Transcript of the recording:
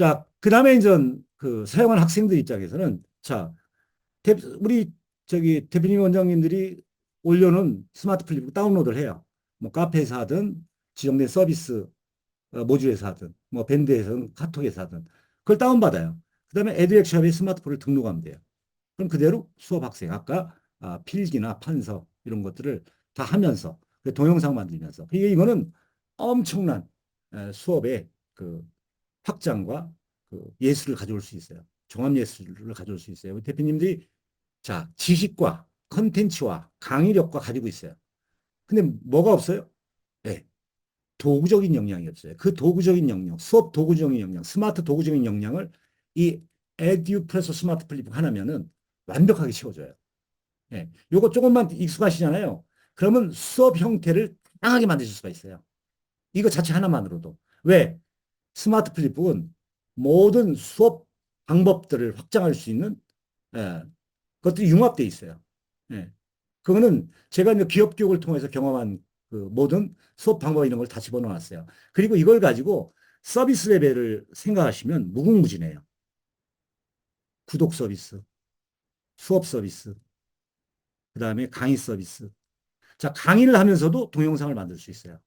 자, 그 다음에 이제 그 사용한 학생들 입장에서는 자, 대, 우리 저기 대표님 원장님들이 올려놓은 스마트 플립 다운로드를 해요. 뭐 카페에서 하든 지정된 서비스 어, 모듈에서 하든 뭐 밴드에서는 카톡에서 하든 그걸 다운받아요. 그 다음에 에듀엑샵에 스마트폰을 등록하면 돼요. 그럼 그대로 수업 학생 아까 아, 필기나 판서 이런 것들을 다 하면서 그 동영상 만들면서 이게 이거는 엄청난 에, 수업의 그 확장과 그 예술을 가져올 수 있어요. 종합 예술을 가져올 수 있어요. 대표님들이 자 지식과 컨텐츠와 강의력과 가지고 있어요. 근데 뭐가 없어요? 네. 도구적인 역량이 없어요. 그 도구적인 역량, 수업 도구적인 역량, 스마트 도구적인 역량을 이 에듀프레소 스마트 플립 하나면은 완벽하게 채워줘요. 예. 요거 조금만 익숙하시잖아요. 그러면 수업 형태를 다양하게 만드실 수가 있어요. 이거 자체 하나만으로도. 왜? 스마트 플립북은 모든 수업 방법들을 확장할 수 있는 예, 것들이 융합되어 있어요. 예. 그거는 제가 이제 기업 교육을 통해서 경험한 그 모든 수업 방법 이런 걸 다 집어넣었어요. 그리고 이걸 가지고 서비스 레벨을 생각하시면 무궁무진해요. 구독 서비스, 수업 서비스, 그 다음에 강의 서비스. 자, 강의를 하면서도 동영상을 만들 수 있어요.